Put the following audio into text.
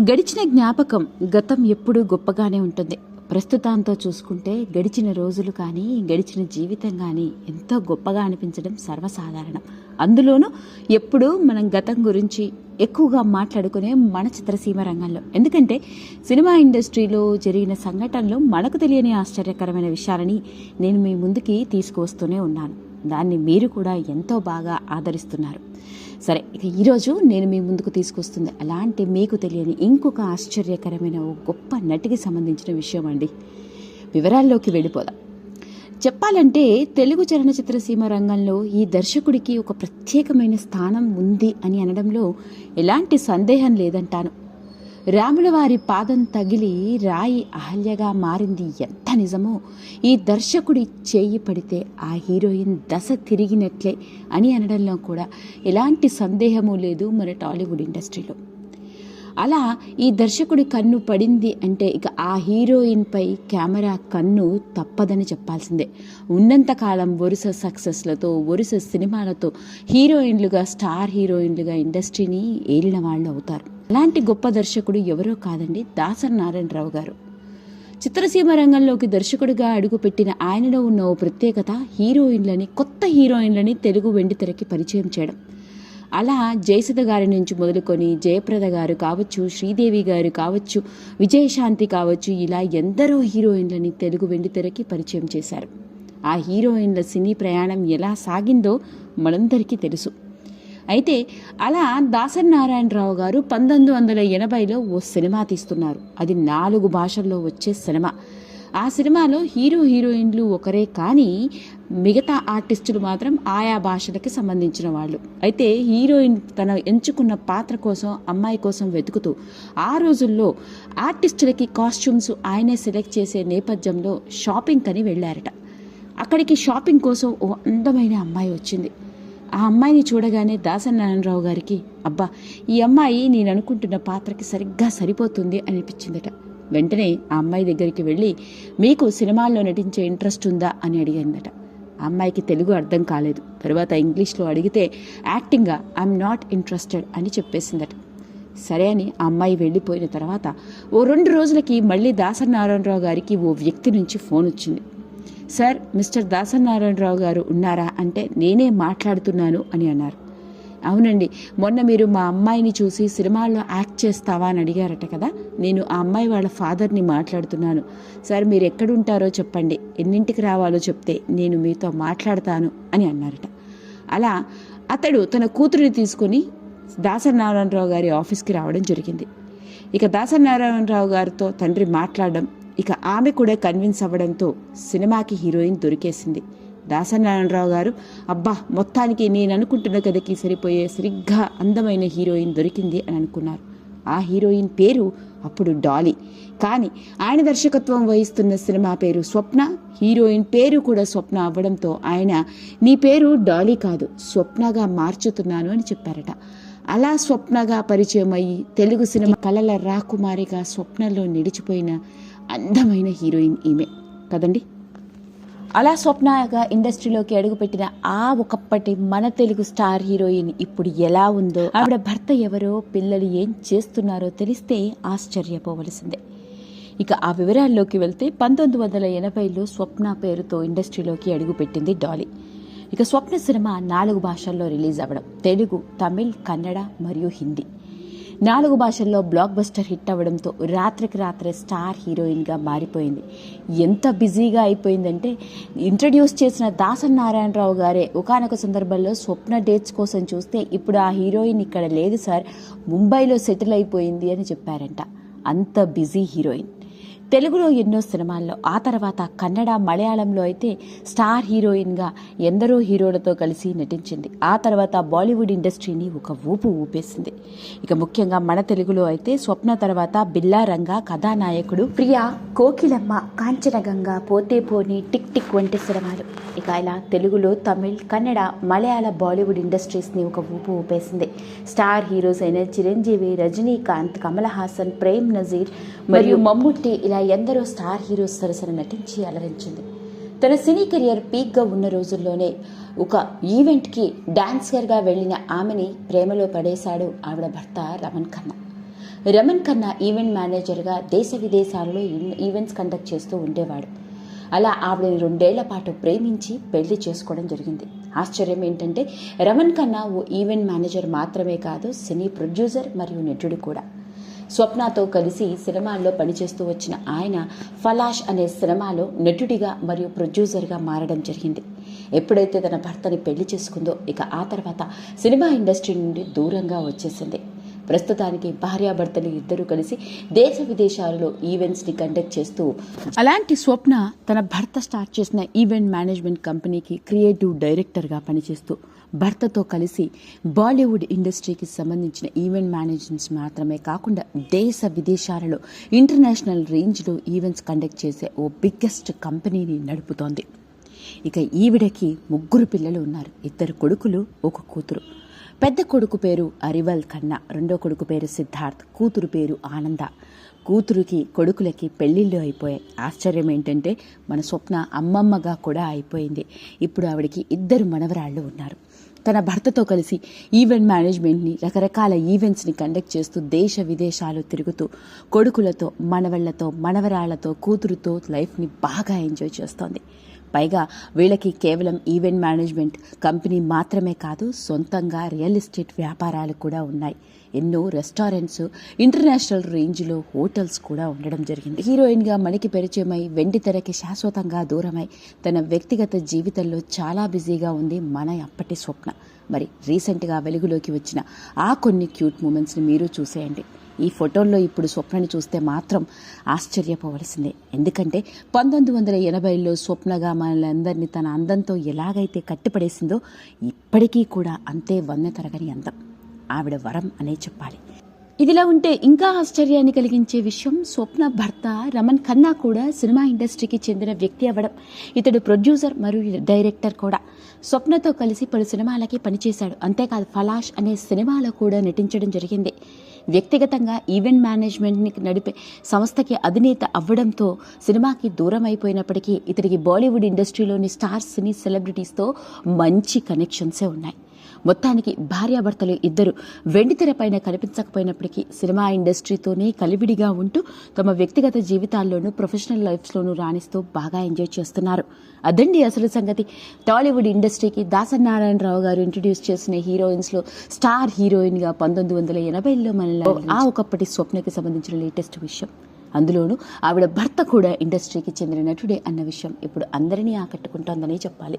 గడిచిన జ్ఞాపకం గతం ఎప్పుడూ గొప్పగానే ఉంటుంది. ప్రస్తుతాంతో చూసుకుంటే గడిచిన రోజులు కానీ గడిచిన జీవితం కానీ ఎంతో గొప్పగా అనిపించడం సర్వసాధారణం. అందులోనూ ఎప్పుడూ మనం గతం గురించి ఎక్కువగా మాట్లాడుకునే మన చిత్రసీమ రంగంలో. ఎందుకంటే సినిమా ఇండస్ట్రీలో జరిగిన సంఘటనలు మనకు తెలియని ఆశ్చర్యకరమైన విషయాలని నేను మీ ముందుకి తీసుకువస్తూనే ఉన్నాను. దాన్ని మీరు కూడా ఎంతో బాగా ఆదరిస్తున్నారు. సరే ఇక ఈరోజు నేను మీ ముందుకు తీసుకొస్తుంది అలాంటి మీకు తెలియని ఇంకొక ఆశ్చర్యకరమైన ఓ గొప్ప నటికి సంబంధించిన విషయం అండి. వివరాల్లోకి వెళ్ళిపోదాం. చెప్పాలంటే తెలుగు చలనచిత్ర సీమ రంగంలో ఈ దర్శకుడికి ఒక ప్రత్యేకమైన స్థానం ఉంది అని అనడంలో ఎలాంటి సందేహం లేదంటాను. రాముల వారి పాదం తగిలి రాయి అహల్యగా మారింది ఎంత నిజమో? ఈ దర్శకుడి చేయి పడితే ఆ హీరోయిన్ దశ తిరిగినట్లే అని అనడంలో కూడా ఎలాంటి సందేహము లేదు మన టాలీవుడ్ ఇండస్ట్రీలో. అలా ఈ దర్శకుడి కన్ను పడింది అంటే ఇక ఆ హీరోయిన్పై కెమెరా కన్ను తప్పదని చెప్పాల్సిందే. ఉన్నంతకాలం వరుస సక్సెస్లతో వరుస సినిమాలతో హీరోయిన్లుగా స్టార్ హీరోయిన్లుగా ఇండస్ట్రీని ఏలిన వాళ్ళు అవుతారు. అలాంటి గొప్ప దర్శకుడు ఎవరో కాదండి దాసరి నారాయణరావు గారు. చిత్రసీమ రంగంలోకి దర్శకుడిగా అడుగుపెట్టిన ఆయనలో ఉన్న ఓ ప్రత్యేకత హీరోయిన్లని కొత్త హీరోయిన్లని తెలుగు వెండితెరకి పరిచయం చేయడం. అలా జయసుధ గారి నుంచి మొదలుకొని జయప్రద గారు కావచ్చు శ్రీదేవి గారు కావచ్చు విజయశాంతి కావచ్చు ఇలా ఎందరో హీరోయిన్లని తెలుగు వెండితెరకి పరిచయం చేశారు. ఆ హీరోయిన్ల సినీ ప్రయాణం ఎలా సాగిందో మనందరికీ తెలుసు. అయితే అలా దాసరి నారాయణరావు గారు పంతొమ్మిది వందల ఎనభైలో ఓ సినిమా తీస్తున్నారు. అది నాలుగు భాషల్లో వచ్చే సినిమా. ఆ సినిమాలో హీరో హీరోయిన్లు ఒకరే కానీ మిగతా ఆర్టిస్టులు మాత్రం ఆయా భాషలకి సంబంధించిన వాళ్ళు. అయితే హీరోయిన్ తన ఎంచుకున్న పాత్ర కోసం అమ్మాయి కోసం వెతుకుతూ ఆ రోజుల్లో ఆర్టిస్టులకి కాస్ట్యూమ్స్ ఆయనే సెలెక్ట్ చేసే నేపథ్యంలో షాపింగ్ అని వెళ్ళారట. అక్కడికి షాపింగ్ కోసం ఓ అందమైన అమ్మాయి వచ్చింది. ఆ అమ్మాయిని చూడగానే దాసనారాయణరావు గారికి అబ్బా ఈ అమ్మాయి నేను అనుకుంటున్న పాత్రకి సరిగ్గా సరిపోతుంది అనిపించిందట. వెంటనే ఆ అమ్మాయి దగ్గరికి వెళ్ళి మీకు సినిమాల్లో నటించే ఇంట్రెస్ట్ ఉందా? అని అడిగిందట. ఆ అమ్మాయికి తెలుగు అర్థం కాలేదు. తర్వాత ఇంగ్లీష్లో అడిగితే యాక్టింగ్గా ఐఎమ్ నాట్ ఇంట్రెస్టెడ్ అని చెప్పేసిందట. సరే అని ఆ అమ్మాయి వెళ్ళిపోయిన తర్వాత ఓ రెండు రోజులకి మళ్ళీ దాసనారాయణరావు గారికి ఓ వ్యక్తి నుంచి ఫోన్ వచ్చింది. సార్ మిస్టర్ దాసనారాయణరావు గారు ఉన్నారా అంటే నేనే మాట్లాడుతున్నాను అని అన్నారు. అవునండి మొన్న మీరు మా అమ్మాయిని చూసి సినిమాల్లో యాక్ట్ చేస్తావా అని అడిగారట కదా నేను ఆ అమ్మాయి వాళ్ళ ఫాదర్ని మాట్లాడుతున్నాను. సార్ మీరు ఎక్కడుంటారో చెప్పండి ఎన్నింటికి రావాలో చెప్తే నేను మీతో మాట్లాడతాను అని అన్నారట. అలా అతడు తన కూతురిని తీసుకుని దాసనారాయణరావు గారి ఆఫీస్కి రావడం జరిగింది. ఇక దాసనారాయణరావు గారితో తండ్రి మాట్లాడడం ఇక ఆమె కూడా కన్విన్స్ అవ్వడంతో సినిమాకి హీరోయిన్ దొరికేసింది. దాసనారాయణరావు గారు అబ్బా మొత్తానికి నేను అనుకుంటున్న కథకి సరిపోయే సరిగ్గా అందమైన హీరోయిన్ దొరికింది అని అనుకున్నారు. ఆ హీరోయిన్ పేరు అప్పుడు డాలీ. కానీ ఆయన దర్శకత్వం వహిస్తున్న సినిమా పేరు స్వప్న హీరోయిన్ పేరు కూడా స్వప్న అవ్వడంతో ఆయన నీ పేరు డాలీ కాదు స్వప్నగా మార్చుతున్నాను అని చెప్పారట. అలా స్వప్నగా పరిచయం అయ్యి తెలుగు సినిమా కళల రాకుమారిగా స్వప్నంలో నిలిచిపోయిన అందమైన హీరోయిన్ ఈమె. కదండి? అలా స్వప్నగా ఇండస్ట్రీలోకి అడుగుపెట్టిన ఆ ఒకప్పటి మన తెలుగు స్టార్ హీరోయిన్ ఇప్పుడు ఎలా ఉందో ఆవిడ భర్త ఎవరో పిల్లలు ఏం చేస్తున్నారో తెలిస్తే ఆశ్చర్యపోవలసిందే. ఇక ఆ వివరాల్లోకి వెళ్తే పంతొమ్మిది వందల ఎనభైలో స్వప్న పేరుతో ఇండస్ట్రీలోకి అడుగుపెట్టింది డాలీ. ఇక స్వప్న సినిమా నాలుగు భాషల్లో రిలీజ్ అవ్వడం తెలుగు తమిళ్ కన్నడ మరియు హిందీ. నాలుగు భాషల్లో బ్లాక్ బస్టర్ హిట్ అవ్వడంతో రాత్రికి రాత్రే స్టార్ హీరోయిన్గా మారిపోయింది. ఎంత బిజీగా అయిపోయిందంటే ఇంట్రడ్యూస్ చేసిన దాసన్ నారాయణరావు గారే ఒకనొక సందర్భంలో స్వప్న డేట్స్ కోసం చూస్తే ఇప్పుడు ఆ హీరోయిన్ ఇక్కడ లేదు సార్ ముంబైలో సెటిల్ అయిపోయింది అని చెప్పారంట. అంత బిజీ హీరోయిన్. తెలుగులో ఎన్నో సినిమాల్లో ఆ తర్వాత కన్నడ మలయాళంలో అయితే స్టార్ హీరోయిన్గా ఎందరో హీరోలతో కలిసి నటించింది. ఆ తర్వాత బాలీవుడ్ ఇండస్ట్రీని ఒక ఊపు ఊపేసింది. ఇక ముఖ్యంగా మన తెలుగులో అయితే స్వప్న తర్వాత బిల్లారంగా కథానాయకుడు ప్రియా కోకిలమ్మ కాంచనగంగ పోతే పోని టిక్ టిక్ వంటి సినిమాలు. ఇక ఇలా తెలుగులో తమిళ్ కన్నడ మలయాళ బాలీవుడ్ ఇండస్ట్రీస్ని ఒక ఊపు ఊపేసింది. స్టార్ హీరోస్ అయిన చిరంజీవి రజనీకాంత్ కమల్ హాసన్ ప్రేమ్ నజీర్ మరియు మమ్ముట్టి ఇలా ఎందరో స్టార్ హీరోస్ సరసన నటించి అలరించింది. తన సినీ కెరియర్ పీక్గా ఉన్న రోజుల్లోనే ఒక ఈవెంట్కి డాన్సర్గా వెళ్ళిన ఆమెని ప్రేమలో పడేశాడు ఆవిడ భర్త రమణ్ ఖన్నా. రమణ్ ఖన్నా ఈవెంట్ మేనేజర్గా దేశ విదేశాలలో ఈవెంట్స్ కండక్ట్ చేస్తూ ఉండేవాడు. అలా ఆవిడని రెండేళ్ళ పాటు ప్రేమించి పెళ్ళి చేసుకోవడం జరిగింది. ఆశ్చర్యం ఏంటంటే రమణ్ ఖన్నా ఓ ఈవెంట్ మేనేజర్ మాత్రమే కాదు సినీ ప్రొడ్యూసర్ మరియు నటుడు కూడా. స్వప్నతో కలిసి సినిమాల్లో పనిచేస్తూ వచ్చిన ఆయన ఫలాష్ అనే సినిమాలో నటుడిగా మరియు ప్రొడ్యూసర్గా మారడం జరిగింది. ఎప్పుడైతే తన భర్తని పెళ్ళి చేసుకుందో ఇక ఆ తర్వాత సినిమా ఇండస్ట్రీ నుండి దూరంగా వచ్చేసింది. ప్రస్తుతానికి భార్యాభర్తలు ఇద్దరూ కలిసి దేశ విదేశాలలో ఈవెంట్స్ని కండక్ట్ చేస్తూ అలాంటి స్వప్న తన భర్త స్టార్ట్ చేసిన ఈవెంట్ మేనేజ్మెంట్ కంపెనీకి క్రియేటివ్ డైరెక్టర్గా పనిచేస్తూ భర్తతో కలిసి బాలీవుడ్ ఇండస్ట్రీకి సంబంధించిన ఈవెంట్ మేనేజ్మెంట్స్ మాత్రమే కాకుండా దేశ విదేశాలలో ఇంటర్నేషనల్ రేంజ్లో ఈవెంట్స్ కండక్ట్ చేసే ఓ బిగ్గెస్ట్ కంపెనీని నడుపుతోంది. ఇక ఈవిడకి ముగ్గురు పిల్లలు ఉన్నారు. ఇద్దరు కొడుకులు ఒక కూతురు. పెద్ద కొడుకు పేరు అరివల్ ఖన్నా రెండో కొడుకు పేరు సిద్ధార్థ్ కూతురు పేరు ఆనంద. కూతురుకి కొడుకులకి పెళ్ళిళ్ళు అయిపోయాయి. ఆశ్చర్యం ఏంటంటే మన స్వప్న అమ్మమ్మగా కూడా అయిపోయింది. ఇప్పుడు ఆవిడకి ఇద్దరు మనవరాళ్ళు ఉన్నారు. తన భర్తతో కలిసి ఈవెంట్ మేనేజ్మెంట్ని రకరకాల ఈవెంట్స్ని కండక్ట్ చేస్తూ దేశ విదేశాలు తిరుగుతూ కొడుకులతో మనవళ్ళతో మనవరాళ్ళతో కూతురుతో లైఫ్ని బాగా ఎంజాయ్ చేస్తోంది. పైగా వీళ్ళకి కేవలం ఈవెంట్ మేనేజ్మెంట్ కంపెనీ మాత్రమే కాదు సొంతంగా రియల్ ఎస్టేట్ వ్యాపారాలు కూడా ఉన్నాయి. ఎన్నో రెస్టారెంట్స్ ఇంటర్నేషనల్ రేంజ్లో హోటల్స్ కూడా ఉండడం జరిగింది. హీరోయిన్గా మనకి పరిచయమై వెండి తెరకి శాశ్వతంగా దూరమై తన వ్యక్తిగత జీవితంలో చాలా బిజీగా ఉంది మన అప్పటి స్వప్న. మరి రీసెంట్గా వెలుగులోకి వచ్చిన ఆ కొన్ని క్యూట్ మూమెంట్స్ని మీరు చూసేయండి. ఈ ఫోటోల్లో ఇప్పుడు స్వప్నని చూస్తే మాత్రం ఆశ్చర్యపోవలసిందే. ఎందుకంటే పంతొమ్మిది వందల ఎనభైలో స్వప్నగా మనలందరినీ తన అందంతో ఎలాగైతే కట్టిపడేసిందో ఇప్పటికీ కూడా అంతే వంద తరగని అందం. ఆవిడ వరం అనే చెప్పాలి. ఇదిలా ఉంటే ఇంకా ఆశ్చర్యాన్ని కలిగించే విషయం స్వప్న భర్త రమణ్ ఖన్నా కూడా సినిమా ఇండస్ట్రీకి చెందిన వ్యక్తి అవ్వడం. ఇతడు ప్రొడ్యూసర్ మరియు డైరెక్టర్ కూడా. స్వప్నతో కలిసి పలు సినిమాలకి పనిచేశాడు. అంతేకాదు ఫలాష్ అనే సినిమాలో కూడా నటించడం జరిగింది. వ్యక్తిగతంగా ఈవెంట్ మేనేజ్మెంట్ని నడిపే సంస్థకి అధినేత అవ్వడంతో సినిమాకి దూరం అయిపోయినప్పటికీ ఇతడికి బాలీవుడ్ ఇండస్ట్రీలోని స్టార్స్ని సినీ సెలబ్రిటీస్తో మంచి కనెక్షన్సే ఉన్నాయి. మొత్తానికి భార్యాభర్తలు ఇద్దరు వెండితెర పైన కనిపించకపోయినప్పటికీ సినిమా ఇండస్ట్రీతోనే కలివిడిగా ఉంటూ తమ వ్యక్తిగత జీవితాల్లోనూ ప్రొఫెషనల్ లైఫ్స్లోనూ రాణిస్తూ బాగా ఎంజాయ్ చేస్తున్నారు. అదండి అసలు సంగతి. టాలీవుడ్ ఇండస్ట్రీకి దాసనారాయణరావు గారు ఇంట్రడ్యూస్ చేసిన హీరోయిన్స్లో స్టార్ హీరోయిన్గా పంతొమ్మిది వందల ఎనభైలో మన ఆ ఒకప్పటి స్వప్నకి సంబంధించిన లేటెస్ట్ విషయం. అందులోనూ ఆవిడ భర్త కూడా ఇండస్ట్రీకి చెందిన నటుడే అన్న విషయం ఇప్పుడు అందరినీ ఆకట్టుకుంటోందనే చెప్పాలి.